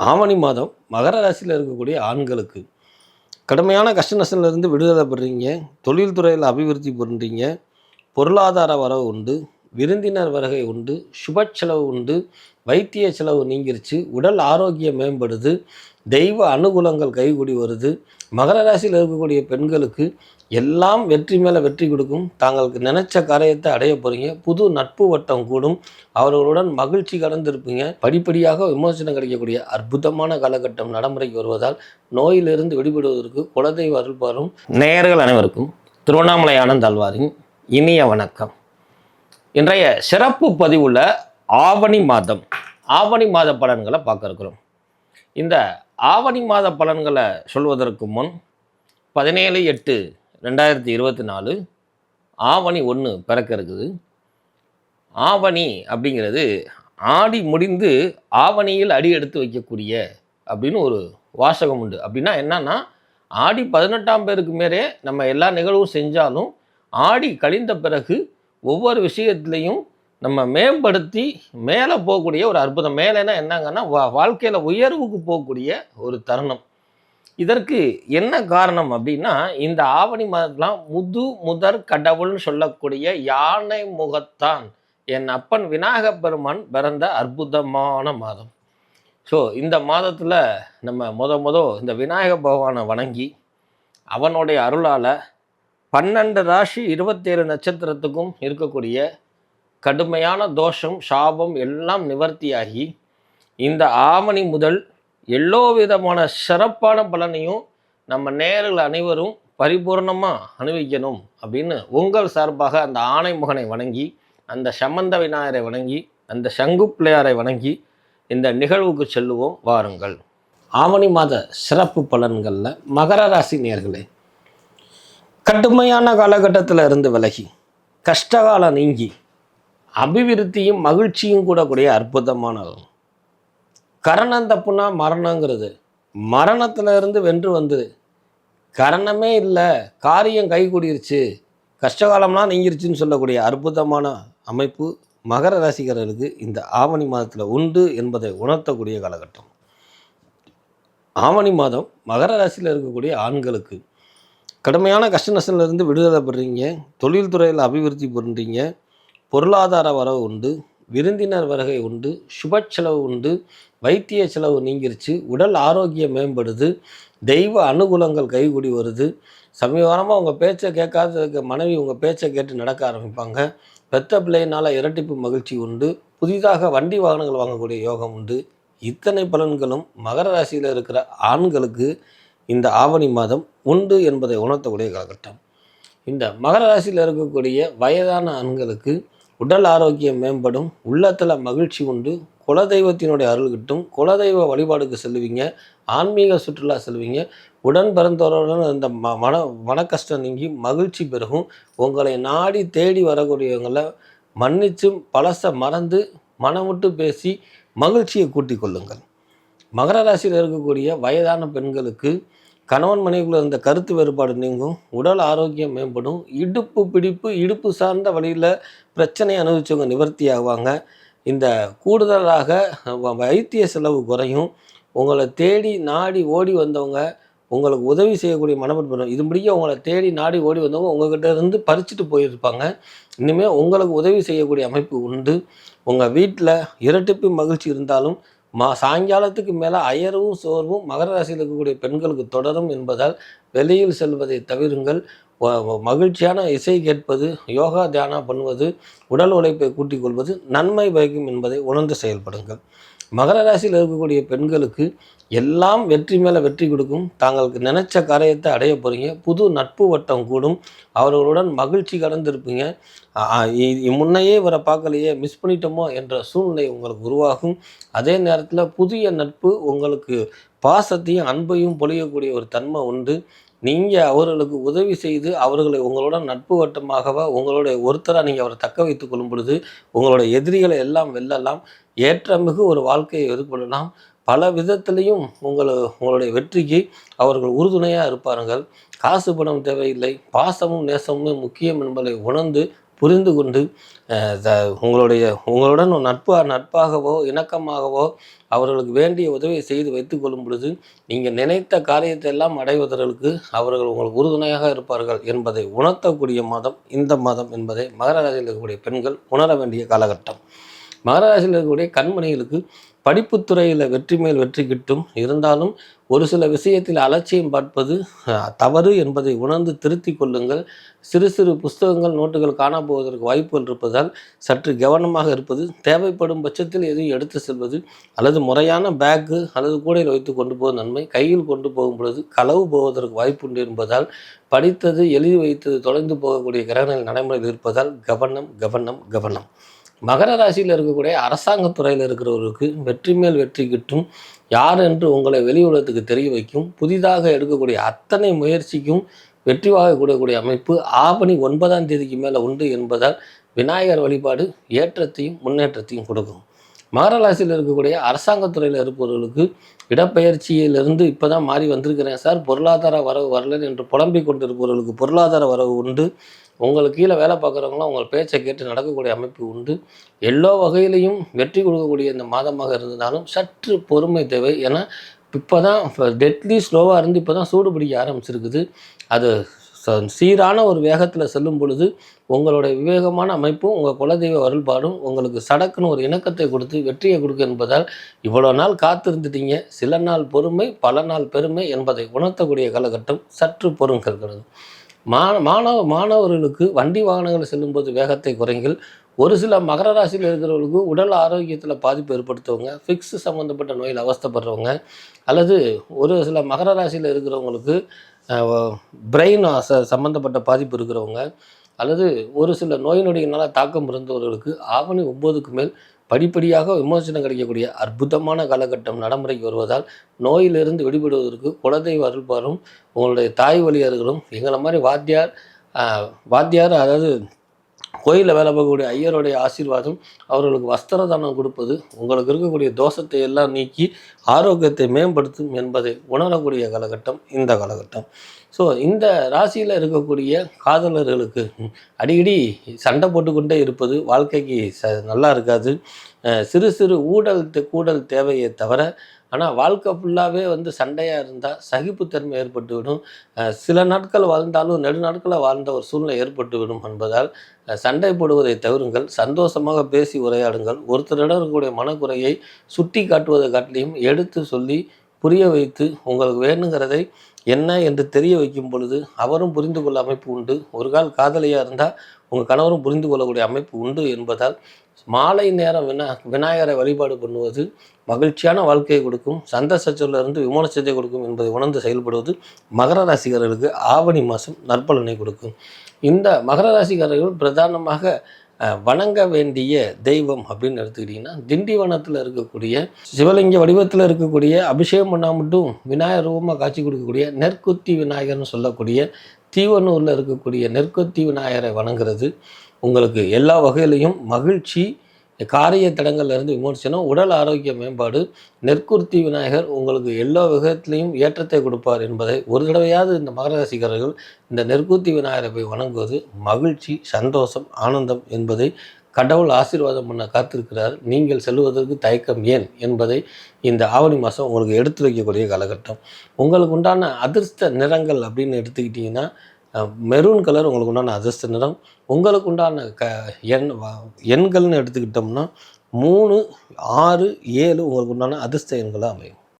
ஆவணி மாதம் மகர ராசியில் இருக்கக்கூடிய ஆண்களுக்கு கடுமையான கஷ்ட நஷ்டத்துலேருந்து விடுதலை பெறுறீங்க தொழில் துறையில் அபிவிருத்தி பண்ணுறீங்க பொருளாதார வரவு உண்டு. விருந்தினர் வருகை உண்டு. சுப செலவு உண்டு. வைத்திய செலவு நீங்கிருச்சு. உடல் ஆரோக்கியம் மேம்படுது. தெய்வ அனுகூலங்கள் கைகூடி வருது. மகர ராசியில் இருக்கக்கூடிய பெண்களுக்கு எல்லாம் வெற்றி மேலே வெற்றி கொடுக்கும். தாங்களுக்கு நினைச்ச காரியத்தை அடைய போகிறீங்க புது நட்பு வட்டம் கூடும். அவர்களுடன் மகிழ்ச்சி கடந்திருப்பீங்க படிப்படியாக விமோசனம் கிடைக்கக்கூடிய அற்புதமான காலகட்டம் நடைமுறைக்கு வருவதால் நோயிலிருந்து விடுபடுவதற்கு குலதெய்வ அருள்பாரும் நேயர்கள் அனைவருக்கும் திருவண்ணாமலை ஆனந்த் அல்வாரின் இனிய வணக்கம். இன்றைய சிறப்பு பதிவுல ஆவணி மாதம் ஆவணி மாத பலன்களை பார்க்க இருக்கிறோம். இந்த ஆவணி மாத பலன்களை சொல்வதற்கு முன் பதினேழு எட்டு ரெண்டாயிரத்தி இருபத்தி நாலு ஆவணி ஒன்று பிறக்க இருக்குது. ஆவணி அப்படிங்கிறது ஆடி முடிந்து ஆவணியில் அடி எடுத்து வைக்கக்கூடிய அப்படின்னு ஒரு வாசகம் உண்டு. அப்படின்னா என்னன்னா ஆடி பதினெட்டாம் பேருக்கு மேலே நம்ம எல்லா நிகழ்வும் செஞ்சாலும் ஆடி கழிந்த பிறகு ஒவ்வொரு விஷயத்துலையும் நம்ம மேம்படுத்தி மேலே போகக்கூடிய ஒரு அற்புதம். மேலேனா என்னங்கன்னா வா வாழ்க்கையில் உயர்வுக்கு போகக்கூடிய ஒரு தருணம். இதற்கு என்ன காரணம் அப்படின்னா இந்த ஆவணி மாதத்துலாம் முது முதற் கடவுள்னு சொல்லக்கூடிய யானை முகத்தான் என் அப்பன் விநாயக பெருமான் பிறந்த அற்புதமான மாதம். ஸோ இந்த மாதத்தில் நம்ம முத முத இந்த விநாயக பகவானை வணங்கி அவனுடைய அருளால் பன்னெண்டு ராசி இருபத்தேழு நட்சத்திரத்துக்கும் இருக்கக்கூடிய கடுமையான தோஷம் சாபம் எல்லாம் நிவர்த்தியாகி இந்த ஆவணி முதல் எல்லோ விதமான சிறப்பான பலனையும் நம்ம நேர்கள் அனைவரும் பரிபூர்ணமாக அனுபவிக்கணும் அப்படின்னு உங்கள் சார்பாக அந்த ஆணைமுகனை வணங்கி அந்த சம்பந்த விநாயகரை வணங்கி அந்த சங்கு பிள்ளையாரை வணங்கி இந்த நிகழ்வுக்கு செல்லுவோம். வாருங்கள். ஆவணி மாத சிறப்பு பலன்களில் மகர ராசி நேர்களே கடுமையான காலகட்டத்தில் இருந்து விலகி கஷ்டகாலம் நீங்கி அபிவிருத்தியும் மகிழ்ச்சியும் கூடக்கூடிய அற்புதமான கரணம் தப்புனா மரணங்கிறது. மரணத்திலிருந்து வென்று வந்தது. கரணமே இல்லை காரியம் கைகூடிருச்சு. கஷ்டகாலம்லாம் நீங்கிருச்சுன்னு சொல்லக்கூடிய அற்புதமான அமைப்பு மகர ராசிக்காரர்களுக்கு இந்த ஆவணி மாதத்தில் உண்டு என்பதை உணர்த்தக்கூடிய காலகட்டம். ஆவணி மாதம் மகர ராசியில் இருக்கக்கூடிய ஆண்களுக்கு. கடுமையான கஷ்ட நஷ்டத்திலிருந்து விடுதலை பெறுறீங்க தொழில் துறையில் அபிவிருத்தி பண்ணுறீங்க பொருளாதார வரவு உண்டு விருந்தினர் வருகை உண்டு சுப செலவு உண்டு வைத்திய செலவு நீங்கிருச்சு உடல் ஆரோக்கியம் மேம்படுது தெய்வ அனுகூலங்கள் கைகூடி வருது. சமீபாரமாக உங்கள் பேச்சை கேட்காத மனைவி உங்கள் பேச்சை கேட்டு நடக்க ஆரம்பிப்பாங்க. பெத்த பிள்ளையினால் இரட்டிப்பு மகிழ்ச்சி உண்டு புதிதாக வண்டி வாகனங்கள் வாங்கக்கூடிய யோகம் உண்டு. இத்தனை பலன்களும் மகர ராசியில் இருக்கிற ஆண்களுக்கு இந்த ஆவணி மாதம் உண்டு என்பதை உணர்த்தக்கூடிய காலகட்டம். இந்த மகர ராசியில் இருக்கக்கூடிய வயதான ஆண்களுக்கு உடல் ஆரோக்கியம் மேம்படும் உள்ளத்தில் மகிழ்ச்சி உண்டு குலதெய்வத்தினுடைய அருள் கிட்டும் குலதெய்வ வழிபாடுக்கு செல்லுவீங்க ஆன்மீக சுற்றுலா செல்வீங்க உடன் பிறந்தவருடன் இந்த ம மன மன கஷ்டம் நீங்கி மகிழ்ச்சி பெருகும். உங்களை நாடி தேடி வரக்கூடியவங்களை மன்னித்து பழசை மறந்து மனம் விட்டு பேசி மகிழ்ச்சியை கூட்டிக் கொள்ளுங்கள். மகர ராசியில் இருக்கக்கூடிய வயதான பெண்களுக்கு கணவன் மனைவிக்குள்ள இருந்த கருத்து வேறுபாடு நீங்கும். உடல் ஆரோக்கியம் மேம்படும். இடுப்பு பிடிப்பு இடுப்பு சார்ந்த வழியில் பிரச்சனை அனுபவிச்சவங்க நிவர்த்தி ஆகுவாங்க இந்த கூடுதலாக வ- வைத்திய செலவு குறையும். உங்களை தேடி நாடி ஓடி வந்தவங்க உங்களுக்கு உதவி செய்யக்கூடிய மனப்பட்டு இது முடிய உங்களை தேடி நாடி ஓடி வந்தவங்க உங்ககிட்ட இருந்து பறிச்சுட்டு போயிருப்பாங்க. இனிமேல் உங்களுக்கு உதவி செய்யக்கூடிய அமைப்பு உண்டு. உங்கள் வீட்டில் இரட்டிப்பு மகிழ்ச்சி இருந்தாலும் மா சாயங்காலத்துக்கு மேலே அயர்வும் சோர்வும் மகர ராசியில் இருக்கக்கூடிய பெண்களுக்கு தொடரும் என்பதால் வெளியில் செல்வதை தவிருங்கள். மகிழ்ச்சியான இசை கேட்பது யோகா தியானம் பண்ணுவது உடல் உழைப்பை கூட்டிக் கொள்வது நன்மை பயக்கும் என்பதை உணர்ந்து செயல்படுங்கள். மகர ராசியில் இருக்கக்கூடிய பெண்களுக்கு எல்லாம் வெற்றி மேலே வெற்றி கொடுக்கும். தாங்களுக்கு நினைச்ச காரியத்தை அடைய போகிறீங்க புது நட்பு வட்டம் கூடும். அவர்களுடன் மகிழ்ச்சி கடந்திருப்பீங்க முன்னையே இவரை பார்க்கலையே மிஸ் பண்ணிட்டோமோ என்ற சூழ்நிலை உங்களுக்கு உருவாகும். அதே நேரத்தில் புதிய நட்பு உங்களுக்கு பாசத்தையும் அன்பையும் பொழியக்கூடிய ஒரு தன்மை உண்டு. நீங்கள் அவர்களுக்கு உதவி செய்து அவர்களை உங்களோட நட்பு வட்டமாகவோ உங்களுடைய ஒருத்தராக நீங்கள் அவரை தக்க வைத்துக் கொள்ளும் பொழுது உங்களுடைய எதிரிகளை எல்லாம் வெல்லலாம். ஏற்றமிகு ஒரு வாழ்க்கையை எதிர்கொள்ளலாம் பல விதத்திலையும் உங்களை உங்களுடைய வெற்றிக்கு அவர்கள் உறுதுணையாக இருப்பார்கள். காசு பணம் தேவையில்லை. பாசமும் நேசமும் முக்கியம் என்பதை உணர்ந்து புரிந்து கொண்டு த- உங்களுடைய உங்களுடன் நட்பா நட்பாகவோ இணக்கமாகவோ அவர்களுக்கு வேண்டிய உதவியை செய்து வைத்து கொள்ளும் பொழுது நீங்கள் நினைத்த காரியத்தை எல்லாம் அடைவதற்கு அவர்கள் உங்களுக்கு உறுதுணையாக இருப்பார்கள் என்பதை உணர்த்தக்கூடிய மாதம் இந்த மாதம் என்பதை மகர ராசியில் இருக்கக்கூடிய பெண்கள் உணர வேண்டிய காலகட்டம். மகர ராசியில் இருக்கக்கூடிய கண்மணிகளுக்கு படிப்புத்துறையில் வெற்றி மேல் வெற்றி கிட்டும். இருந்தாலும் ஒரு சில விஷயத்தில் அலட்சியம் பார்ப்பது தவறு என்பதை உணர்ந்து திருத்திக் கொள்ளுங்கள். சிறு சிறு புஸ்தகங்கள் நோட்டுகள் காணப்போவதற்கு வாய்ப்புகள் இருப்பதால் சற்று கவனமாக இருப்பது தேவைப்படும் பட்சத்தில் எதையும் எடுத்து செல்வது அல்லது முறையான பேக்கு அல்லது கூடையில் வைத்து கொண்டு போவது நன்மை. கையில் கொண்டு போகும் பொழுது களவு போவதற்கு வாய்ப்பு உண்டு என்பதால் படித்தது எழுதி வைத்தது தொலைந்து போகக்கூடிய கிரகங்கள் நடைமுறையில் இருப்பதால் கவனம் கவனம் கவனம். மகர ராசியில் இருக்கக்கூடிய அரசாங்கத் துறையில் இருக்கிறவருக்கு வெற்றி மேல் வெற்றி கிட்டும். யார் என்று உங்களை வெளி உலகத்துக்கு தெரிய வைக்கும். புதிதாக எடுக்கக்கூடிய அத்தனை முயற்சிக்கும் வெற்றி வாங்கக்கூடிய அமைப்பு ஆவணி ஒன்பதாம் தேதிக்கு மேலே உண்டு என்பதால் விநாயகர் வழிபாடு ஏற்றத்தையும் முன்னேற்றத்தையும் கொடுக்கும். மாரலாசியில் இருக்கக்கூடிய அரசாங்கத்துறையில் இருப்பவர்களுக்கு இடப்பெயர்ச்சியிலிருந்து இப்போ தான் மாறி வந்திருக்கிறேன். சார் பொருளாதார வரவு வரல என்று புலம்பிக் கொண்டிருப்பவர்களுக்கு பொருளாதார வரவு உண்டு. உங்களுக்கு கீழே வேலை பார்க்குறவங்களாம் உங்கள் பேச்சை கேட்டு நடக்கக்கூடிய அமைப்பு உண்டு. எல்லா வகையிலையும் வெற்றி கொடுக்கக்கூடிய இந்த மாதமாக இருந்தாலும் சற்று பொறுமை தேவை ஏன்னா இப்போ தான் டெட்லி ஸ்லோவாக இருந்து இப்போ தான் சூடு பிடிக்க ஆரம்பிச்சிருக்குது. அது சீரான ஒரு வேகத்தில் செல்லும் பொழுது உங்களுடைய விவேகமான அமைப்பும் உங்கள் குலதெய்வ அருள்பாடும் உங்களுக்கு சடக்குன்னு ஒரு இணக்கத்தை கொடுத்து வெற்றியை கொடுக்கும் என்பதால் இவ்வளோ நாள் காத்திருந்துட்டீங்க. சில நாள் பொறுமை பல நாள் பெருமை என்பதை உணர்த்தக்கூடிய காலகட்டம் சற்று பொறுங்கிறது மா மாணவ மாணவர்களுக்கு வண்டி வாகனங்கள் செல்லும்போது வேகத்தை குறைங்கள். ஒரு சில மகர ராசியில் இருக்கிறவங்களுக்கு உடல் ஆரோக்கியத்தில் பாதிப்பு ஏற்படுத்துவங்க ஃபிக்ஸ் சம்மந்தப்பட்ட நோயில் அவஸ்தைப்படுறவங்க அல்லது ஒரு சில மகர ராசியில் இருக்கிறவங்களுக்கு பிரெயின் சம்மந்தப்பட்ட பாதிப்பு இருக்கிறவங்க அல்லது ஒரு சில நோய் நொடியினால் தாக்கம் இருந்தவர்களுக்கு ஆவணி ஒம்போதுக்கு மேல் படிப்படியாக விமோசனம் கிடைக்கக்கூடிய அற்புதமான காலகட்டம் நடைமுறைக்கு வருவதால் நோயிலிருந்து விடுபடுவதற்கு குலதெய்வ அருள்பாரும் உங்களுடைய தாய் வழியர்களும் எங்களை மாதிரி வாத்தியார் வாத்தியார் அதாவது கோயிலில் வேலை பார்க்கக்கூடிய ஐயருடைய ஆசீர்வாதம் அவர்களுக்கு வஸ்திர தானம் கொடுப்பது உங்களுக்கு இருக்கக்கூடிய தோஷத்தை எல்லாம் நீக்கி ஆரோக்கியத்தை மேம்படுத்தும் என்பதை உணரக்கூடிய காலகட்டம் இந்த காலகட்டம். ஸோ இந்த ராசியில் இருக்கக்கூடிய காதலர்களுக்கு அடிக்கடி சண்டை போட்டுக்கொண்டே இருப்பது வாழ்க்கைக்கு ச நல்லா இருக்காது. சிறு சிறு ஊடல் கூடல் தேவையை தவிர ஆனால் வாழ்க்கை ஃபுல்லாகவே வந்து சண்டையாக இருந்தால் சகிப்புத்தன்மை ஏற்பட்டுவிடும். சில நாட்கள் வாழ்ந்தாலும் நெடுநாட்களில் வாழ்ந்த ஒரு சூழ்நிலை ஏற்பட்டுவிடும் என்பதால் சண்டை போடுவதை தவிருங்கள் சந்தோஷமாக பேசி உரையாடுங்கள். ஒருத்தரிடம் இருக்கக்கூடிய மனக்குறையை சுட்டி காட்டுவதை காட்டிலையும் எடுத்து சொல்லி புரிய வைத்து உங்களுக்கு வேணுங்கிறதை என்ன என்று தெரிய வைக்கும் பொழுது அவரும் புரிந்து கொள்ள அமைப்பு உண்டு. ஒரு கால் காதலியாக இருந்தால் உங்கள் கணவரும் புரிந்து கொள்ளக்கூடிய அமைப்பு உண்டு என்பதால் மாலை நேரம் வினா விநாயகரை வழிபாடு பண்ணுவது மகிழ்ச்சியான வாழ்க்கையை கொடுக்கும். சந்த சச்சரிலிருந்து விமான சச்சை கொடுக்கும் என்பதை உணர்ந்து செயல்படுவது மகர ராசிக்காரர்களுக்கு ஆவணி மாதம் நற்பலனை கொடுக்கும். இந்த மகர ராசிக்காரர்கள் பிரதானமாக வணங்க வேண்டிய தெய்வம் அப்படின்னு எடுத்துக்கிட்டிங்கன்னா திண்டிவனத்தில் இருக்கக்கூடிய சிவலிங்க வடிவத்தில் இருக்கக்கூடிய அபிஷேகம் பண்ணால் மட்டும் விநாயகர் ரூபமாக காட்சி கொடுக்கக்கூடிய நெற்குத்தி விநாயகர்னு சொல்லக்கூடிய தீவனூரில் இருக்கக்கூடிய நெற்குத்தி விநாயகரை வணங்குறது. உங்களுக்கு எல்லா வகையிலையும் மகிழ்ச்சி காரிய தடங்கள்லேருந்து விமோசனம் உடல் ஆரோக்கிய மேம்பாடு நெற்குர்த்தி விநாயகர் உங்களுக்கு எல்லா விதத்திலையும் ஏற்றத்தை கொடுப்பார் என்பதை ஒரு தடவையாவது இந்த மகர ராசிக்காரர்கள் இந்த நெற்குர்த்தி விநாயகரை போய் வணங்குவது மகிழ்ச்சி சந்தோஷம் ஆனந்தம் என்பதை கடவுள் ஆசீர்வாதம் பண்ண காத்திருக்கிறார். நீங்கள் செல்வதற்கு தயக்கம் ஏன் என்பதை இந்த ஆவணி மாதம் உங்களுக்கு எடுத்து வைக்கக்கூடிய காலகட்டம். உங்களுக்கு உண்டான அதிர்ஷ்ட நிறங்கள் அப்படின்னு எடுத்துக்கிட்டிங்கன்னா மெரூன் கலர் உங்களுக்கு உண்டான அதிர்ஷ்ட நிறம் உங்களுக்கு உண்டான க எண் எண்கள்னு எடுத்துக்கிட்டோம்னா மூணு ஆறு ஏழு உங்களுக்கு உண்டான அதிர்ஷ்ட எண்களாக அமையும்.